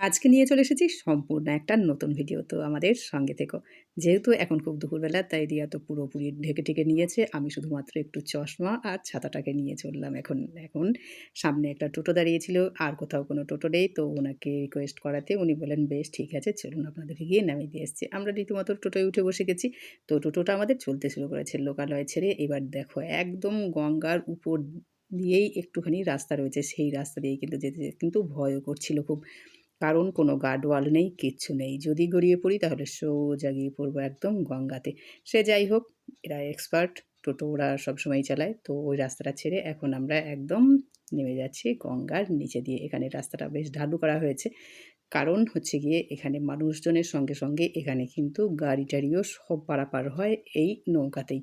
আজকে নিয়ে চলে এসেছি সম্পূর্ণ একটা নতুন ভিডিও তো আমাদের সঙ্গে থেকো। যেহেতু এখন খুব দুপুরবেলা, তাই রিয়া তো পুরোপুরি ঢেকে ঢেকে নিয়েছে। আমি শুধুমাত্র একটু চশমা আর ছাতাটাকে নিয়ে চললাম এখন। এখন সামনে একটা টোটো দাঁড়িয়েছিল, আর কোথাও কোনো টোটো নেই, তো ওনাকে রিকোয়েস্ট করাতে উনি বলেন বেশ, ঠিক আছে, চলুন আপনাদেরকে গিয়ে নামিয়ে দিয়ে এসছি আমরা রীতিমতো টোটোয় উঠে বসে গেছি। তো টোটোটা আমাদের চলতে শুরু করেছে লোকালয় ছেড়ে। এবার দেখো, একদম গঙ্গার উপর দিয়েই একটুখানি রাস্তা রয়েছে। সেই রাস্তা দিয়েই কিন্তু যেতে কিন্তু ভয়ও করছিল খুব। কারণ কোনো গার্ডওয়াল নেই, কিচ্ছু নেই। যদি গড়িয়ে পড়ি তাহলে সোজা গিয়ে পড়ব একদম গঙ্গাতে। সে যাই হোক, এরা এক্সপার্ট টোটো ওরা সবসময় চালায়। তো ওই রাস্তাটা ছেড়ে এখন আমরা একদম নেমে যাচ্ছি গঙ্গার নিচে দিয়ে। এখানে রাস্তাটা বেশ ঢালু করা হয়েছে। কারণ হচ্ছে গিয়ে এখানে মানুষজনের সঙ্গে সঙ্গে এখানে কিন্তু গাড়ি টাড়িও সব পারাপার হয় এই নৌকাতেই।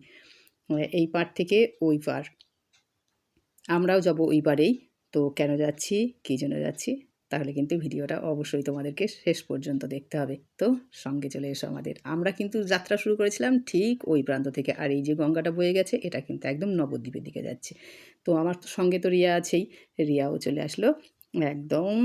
এই পার থেকে ওই পার। আমরাও যাব ওই পারেই। তো কেন যাচ্ছি? কী জন্য যাচ্ছি? তাহলে কিন্তু ভিডিওটা অবশ্যই তোমাদেরকে শেষ পর্যন্ত দেখতে হবে। তো সঙ্গে চলে এসো আমাদের। আমরা কিন্তু যাত্রা শুরু করেছিলাম ঠিক ওই প্রান্ত থেকে। আর এই যে গঙ্গাটা বয়ে গেছে, এটা কিন্তু একদম নবদ্বীপের দিকে যাচ্ছে। তো আমার তো সঙ্গে তো রিয়া আছেই। রিয়াও চলে আসলো। একদম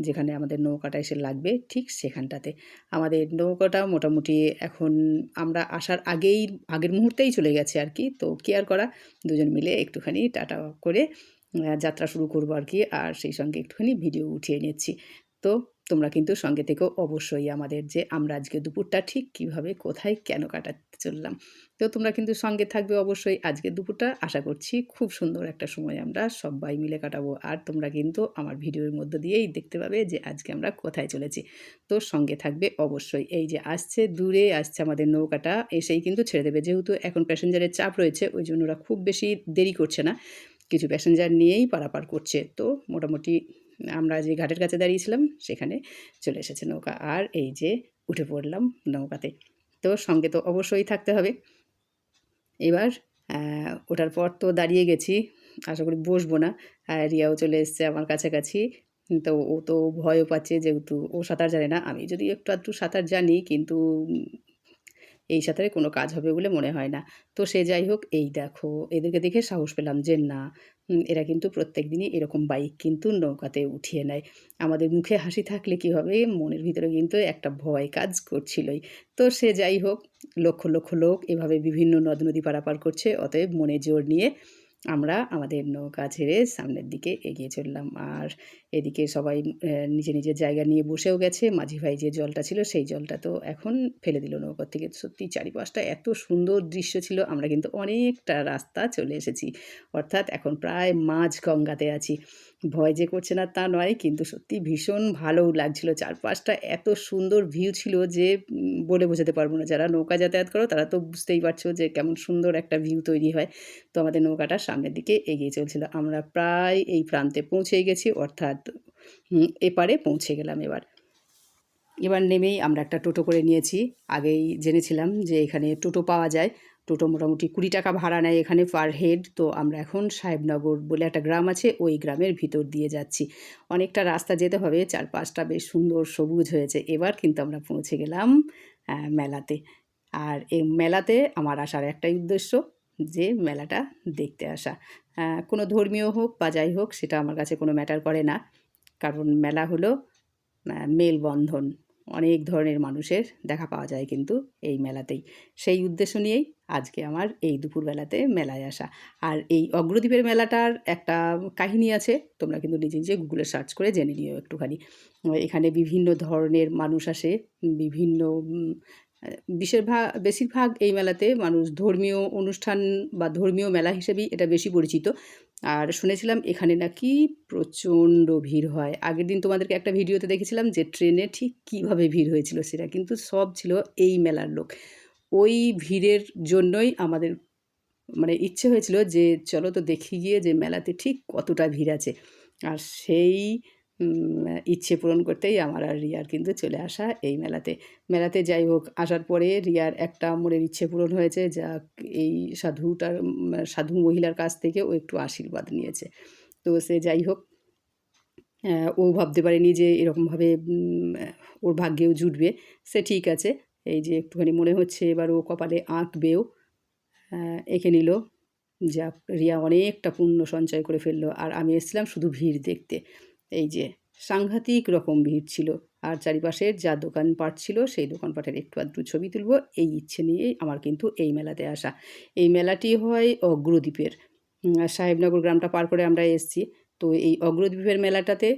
যেখানে আমাদের নৌকাটা এসে লাগবে ঠিক সেখানটাতে। আমাদের নৌকাটা মোটামুটি এখন আমরা আসার আগেই, আগের মুহূর্তেই চলে গেছে আর কি। তো কেয়ার করা, দুজন মিলে একটুখানি টাটা করে যাত্রা শুরু করব আর কি। আর সেই সঙ্গে একটুখানি ভিডিও উঠিয়ে নিচ্ছি। তো তোমরা কিন্তু সঙ্গে থেকেও অবশ্যই আমাদের যে আমরা আজকে দুপুরটা ঠিক কীভাবে, কোথায়, কেন কাটাতে চললাম। তো তোমরা কিন্তু সঙ্গে থাকবে অবশ্যই আজকে দুপুরটা। আশা করছি খুব সুন্দর একটা সময় আমরা সবাই মিলে কাটাবো। আর তোমরা কিন্তু আমার ভিডিওর মধ্য দিয়েই দেখতে পাবে যে আজকে আমরা কোথায় চলেছি। তো সঙ্গে থাকবে অবশ্যই। এই যে আসছে, দূরে আসছে আমাদের নৌকাটা, এসেই কিন্তু ছেড়ে দেবে। যেহেতু এখন প্যাসেঞ্জারের চাপ রয়েছে, ওই জন্য ওরা খুব বেশি দেরি করছে না। কিছু প্যাসেঞ্জার নিয়েই পারাপার করছে। তো মোটামুটি আমরা যে ঘাটের কাছে দাঁড়িয়েছিলাম, সেখানে চলে এসেছে নৌকা। আর এই যে উঠে পড়লাম নৌকাতে। তো সঙ্গে তো অবশ্যই থাকতে হবে। এবার ওঠার পর তো দাঁড়িয়ে গেছি। আশা করি বসবো না। রিয়াও চলে এসছে আমার কাছাকাছি। তো ও তো ভয়ও পাচ্ছে যেহেতু ও সাঁতার জানে না। আমি যদি একটু আধটু সাঁতার জানি, কিন্তু এই সাঁতারে কোনো কাজ হবে বলে মনে হয় না। তো সে যাই হোক, এই দেখো, এদেরকে দেখে সাহস পেলাম যে না এরা কিন্তু প্রত্যেক দিনই এরকম বাইক কিন্তু নৌকাতে উঠিয়ে নেয়। আমাদের মুখে হাসি থাকলে কি হবে? মনের ভিতরে কিন্তু একটা ভয় কাজ করছিলই। তো সে যাই হোক, লক্ষ লক্ষ লোক এভাবে বিভিন্ন নদ নদী পারাপার করছে, অতএব মনে জোর নিয়ে আমরা আমাদের নৌকা ছেড়ে সামনের দিকে এগিয়ে চললাম। আর এদিকে সবাই নিজে নিজের জায়গা নিয়ে বসেও গেছে। মাঝি ভাই যে জলটা ছিল, সেই জলটা তো এখন ফেলে দিল নৌকার থেকে। সত্যি চারিপাশটা এত সুন্দর দৃশ্য ছিল, আমরা কিন্তু অনেকটা রাস্তা চলে এসেছি। অর্থাৎ এখন প্রায় মাঝ গঙ্গাতে আছি। ভয় যে করছে না তা নয়, কিন্তু সত্যি ভীষণ ভালো লাগছিল। চারপাশটা এত সুন্দর ভিউ ছিল যে বলে বোঝাতে পারব না। যারা নৌকা যাতায়াত করো, তারা তো বুঝতেই পারছ যে, কেমন সুন্দর একটা ভিউ তৈরি হয়। তো আমাদের নৌকাটা সামনের দিকে এগিয়ে চলছিল। আমরা প্রায় এই প্রান্তে পৌঁছে গেছি, অর্থাৎ এপারে পৌঁছে গেলাম এবার। এবার নেমেই আমরা একটা টোটো করে নিয়েছি। আগেই জেনেছিলাম যে, এখানে টোটো পাওয়া যায়। টোটো মোটামুটি কুড়ি টাকা ভাড়া নেয় এখানে পার হেড তো আমরা এখন সাহেবনগর বলে একটা গ্রাম আছে, ওই গ্রামের ভিতর দিয়ে যাচ্ছি। অনেকটা রাস্তা যেতে হবে, চারপাশটা বেশ সুন্দর সবুজ হয়েছে। এবার কিন্তু আমরা পৌঁছে গেলাম মেলাতে। আর এই মেলাতে আমার আসার একটাই উদ্দেশ্য, যে মেলাটা দেখতে আসা। কোনো ধর্মীয় হোক বা যাই হোক, সেটা আমার কাছে কোনো ম্যাটার করে না। কারণ মেলা হলো মেলবন্ধন। অনেক ধরনের মানুষের দেখা পাওয়া যায় কিন্তু এই মেলাতেই। সেই উদ্দেশ্য নিয়েই আজকে আমার এই দুপুরবেলাতে মেলায় আসা। আর এই অগ্রদ্বীপের মেলাটার একটা কাহিনী আছে, তোমরা কিন্তু নিজে নিজে গুগলে সার্চ করে জেনে নিও একটুখানি। এখানে বিভিন্ন ধরনের মানুষ আসে, বিভিন্ন বেশিরভাগ বেশিরভাগ এই মেলাতে মানুষ ধর্মীয় অনুষ্ঠান বা ধর্মীয় মেলা হিসেবেই এটা বেশি পরিচিত। আর শুনেছিলাম এখানে নাকি প্রচণ্ড ভিড় হয়। আগের দিন তোমাদেরকে একটা ভিডিওতে দেখেছিলাম যে ট্রেনে ঠিক কীভাবে ভিড় হয়েছিল সেটা, কিন্তু সব ছিল এই মেলার লোক। ওই ভিড়ের জন্যই আমাদের মানে ইচ্ছে হয়েছিল যে চলো তো দেখি গিয়ে যে মেলাতে ঠিক কতটা ভিড় আছে। আর সেই ইচ্ছে পূরণ করতেই আমার আর রিয়ার কিন্তু চলে আসা এই মেলাতে। মেলাতে যাই হোক, আসার পরে রিয়ার একটা মনের ইচ্ছে পূরণ হয়েছে, যা এই সাধুটার সাধু মহিলার কাছ থেকে ও একটু আশীর্বাদ নিয়েছে। তো সে যাই হোক ও ভাবতে পারেনি যে এরকমভাবে ওর ভাগ্যেও জুটবে। সে ঠিক আছে, এই যে একটুখানি মনে হচ্ছে, এবার ও কপালে আঁকবেও এঁকে নিল। যা রিয়া অনেকটা পুণ্য সঞ্চয় করে ফেলল, আর আমি এসেছিলাম শুধু ভিড় দেখতে। এই যে, সাংঘাতিক রকম ভিড় ছিল। আর চারিপাশের যা দোকানপাট ছিল, সেই দোকানপাটের একটু আধটু ছবি তুলব। এই ইচ্ছে নিয়েই আমার কিন্তু এই মেলাতে আসা। এই মেলাটি হয় অগ্রদ্বীপের। সাহেবনগর গ্রামটা পার করে আমরা এসেছি। তো এই অগ্রদ্বীপের মেলাটাতে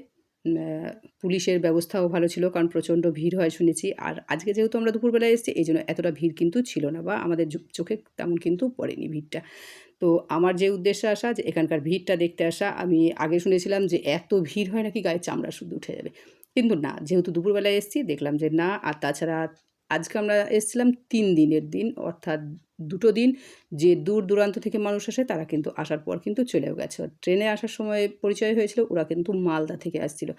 পুলিশের ব্যবস্থাও ভালো ছিল, কারণ প্রচণ্ড ভিড় হয় শুনেছি। আর আজকে যেহেতু আমরা দুপুরবেলায় এসেছি, এই জন্য এতটা ভিড় কিন্তু ছিল না বা আমাদের চোখে তেমন কিন্তু পড়েনি ভিড়টা। তো আমার যে উদ্দেশ্যে আসা, যে এখানকার ভিড়টা দেখতে আসা, আমি আগে শুনেছিলাম যে এত ভিড় হয় নাকি গায়ে চামড়া শুধু উঠে যাবে। কিন্তু না, যেহেতু দুপুরবেলায় এসেছি, দেখলাম যে না, আর তাছাড়া আজকে আমরা এসেছিলাম তিন দিনের দিন, অর্থাৎ দুটো দিন, যে দূর দূরান্ত থেকে মানুষ আসে, তারা কিন্তু আসার পর কিন্তু চলেও গেছে। ট্রেনে আসার সময় পরিচয় হয়েছিল, ওরা কিন্তু মালদা থেকে আসছিল।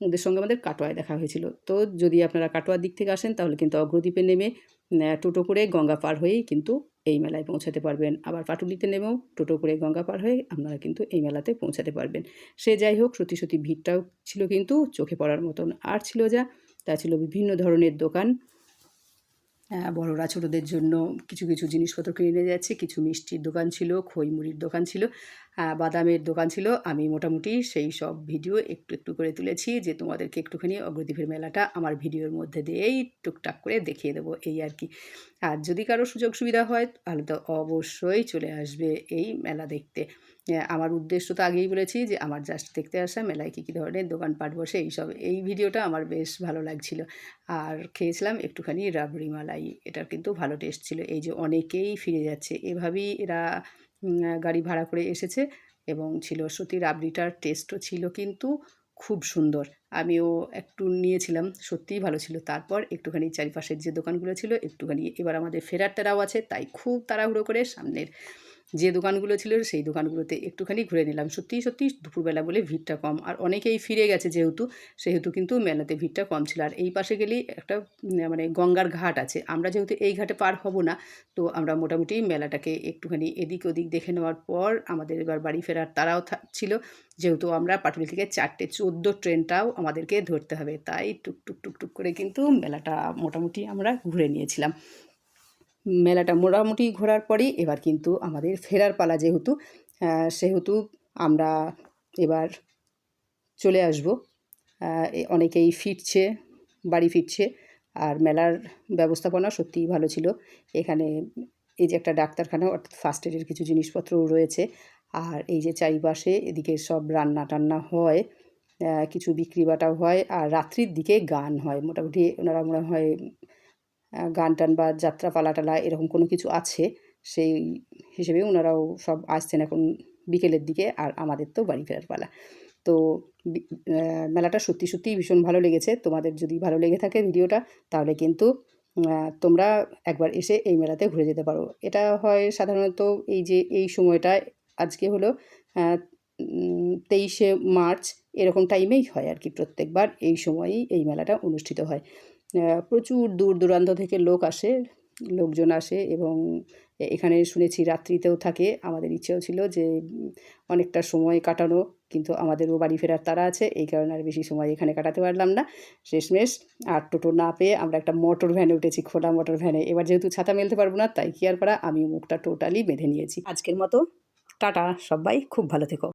ওদের সঙ্গে আমাদের কাটোয়ায় দেখা হয়েছিল। তো যদি আপনারা কাটোয়ার দিক থেকে আসেন, তাহলে কিন্তু অগ্রদ্বীপে নেমে টোটো করে গঙ্গা পার হয়েই কিন্তু এই মেলায় পৌঁছাতে পারবেন। আবার পাটুলিতে নেমেও টোটো করে গঙ্গা পার হয়ে আপনারা কিন্তু এই মেলাতে পৌঁছাতে পারবেন। সে যাই হোক, সত্যি সত্যি ভিড়টাও ছিল কিন্তু চোখে পড়ার মতন। আর ছিল যা, তা ছিল বিভিন্ন ধরনের দোকান। বড়রা ছোটদের জন্য কিছু কিছু জিনিসপত্র কিনে নিয়ে যাচ্ছে। কিছু মিষ্টির দোকান ছিল, খই মুড়ির দোকান ছিল বাদামের দোকান ছিল। আমি মোটামুটি সেই সব ভিডিও একটু একটু করে তুলেছি যে তোমাদেরকে একটুখানি অগ্রদ্বীপের মেলাটা আমার ভিডিওর মধ্যে দিয়েই টুকটাক করে দেখিয়ে দেবো এই আর কি। আর যদি কারও সুযোগ সুবিধা হয়, তাহলে তো অবশ্যই চলে আসবে এই মেলা দেখতে। আমার উদ্দেশ্য তো আগেই বলেছি যে আমার জাস্ট দেখতে আসা, মেলায় কী কী ধরনের দোকানপাট বসে, এইসব। এই ভিডিওটা আমার বেশ ভালো লাগছিল। আর খেয়েছিলাম একটুখানি রাবড়ি মালাই, এটার কিন্তু ভালো টেস্ট ছিল। এই যে অনেকেই ফিরে যাচ্ছে, এভাবেই এরা গাড়ি ভাড়া করে এসেছে এবং ছিল সত্যি রাবড়িটার টেস্টও ছিল কিন্তু খুব সুন্দর। আমিও একটু নিয়েছিলাম, সত্যিই ভালো ছিল। তারপর একটুখানি চারিপাশের যে দোকানগুলো ছিল, একটুখানি এবার আমাদের ফেরার টেরাও আছে, তাই খুব তাড়াহুড়ো করে সামনের যে দোকানগুলো ছিল সেই দোকানগুলোতে একটুখানি ঘুরে নিলাম। সত্যিই সত্যি দুপুরবেলা বলে ভিড়টা কম। আর অনেকেই ফিরে গেছে যেহেতু, সেহেতু কিন্তু মেলাতে ভিড়টা কম ছিল। আর এই পাশে গেলেই একটা মানে গঙ্গার ঘাট আছে। আমরা যেহেতু এই ঘাটে পার হব না, তো আমরা মোটামুটি মেলাটাকে একটুখানি এদিক ওদিক দেখে নেওয়ার পর আমাদের এবার বাড়ি ফেরার তারাও ছিল। যেহেতু আমরা পাটুলি থেকে চারটে চোদ্দ ট্রেনটাও আমাদেরকে ধরতে হবে। তাই টুক টুক টুক টুক করে কিন্তু মেলাটা মোটামুটি আমরা ঘুরে নিয়েছিলাম। মেলাটা মোটামুটি ঘোরার পরেই এবার কিন্তু আমাদের ফেরার পালা যেহেতু সেহেতু আমরা এবার চলে আসব। অনেকেই ফিরছে, বাড়ি ফিরছে আর মেলার ব্যবস্থাপনা সত্যিই ভালো ছিল। এখানে এই যে একটা ডাক্তারখানা, অর্থাৎ ফার্স্ট এডের কিছু জিনিসপত্রও রয়েছে আর এই যে চারিপাশে এদিকে সব রান্না টান্না হয় কিছু বিক্রি বাটাও হয় আর রাত্রির দিকে গান হয়। মোটামুটি ওনারা মনে হয় গান টান বা যাত্রা পালা টালা এরকম কোনো কিছু আছে, সেই হিসেবে ওনারাও সব আসছেন এখন বিকেলের দিকে আর আমাদের তো বাড়ি ফেরার পালা। তো মেলাটা সত্যি সত্যিই ভীষণ ভালো লেগেছে। তোমাদের যদি ভালো লেগে থাকে ভিডিওটা, তাহলে কিন্তু তোমরা একবার এসে এই মেলাতে ঘুরে যেতে পারো। এটা হয় সাধারণত এই যে, এই সময়টা, আজকে হলো তেইশে মার্চ, এরকম টাইমেই হয় আর কি প্রত্যেকবার এই সময়ই এই মেলাটা অনুষ্ঠিত হয়। প্রচুর দূর দূরান্ত থেকে লোক আসে, লোকজন আসে এবং এখানে শুনেছি রাত্রিতেও থাকে। আমাদের ইচ্ছেও ছিল যে, অনেকটা সময় কাটানো, কিন্তু আমাদেরও বাড়ি ফেরার তারা আছে, এই কারণে আর বেশি সময় এখানে কাটাতে পারলাম না। শেষমেশ আর টোটো না পেয়ে আমরা একটা মোটর ভ্যানে উঠেছি, খোলা মোটর ভ্যানে। এবার যেহেতু ছাতা মেলতে পারব না, তাই কি আর করা? আমি মুখটা টোটালি বেঁধে নিয়েছি। আজকের মতো, টাটা সবাই, খুব ভালো থেকো।